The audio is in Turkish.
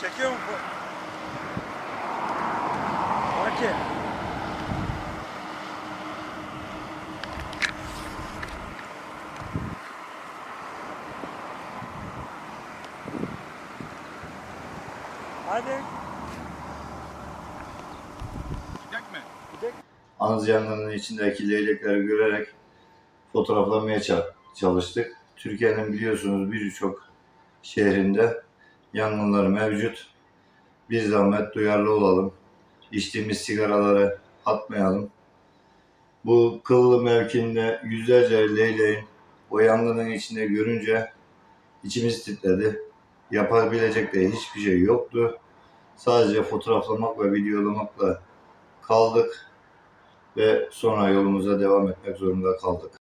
Çekiyor mu? Baki. Hadi. Gidecek mi? Anız yangınının içindeki leylekleri görerek fotoğraflamaya ça- çalıştık. Türkiye'nin biliyorsunuz birçok şehrinde yangınlar mevcut. Bir zahmet duyarlı olalım. İçtiğimiz sigaraları atmayalım. Bu kıllı mevkinde yüzlerce leyleğin o yangının içinde görünce içimiz titredi. Yapabilecek de hiçbir şey yoktu. Sadece fotoğraflamak ve videolamakla kaldık ve sonra yolumuza devam etmek zorunda kaldık.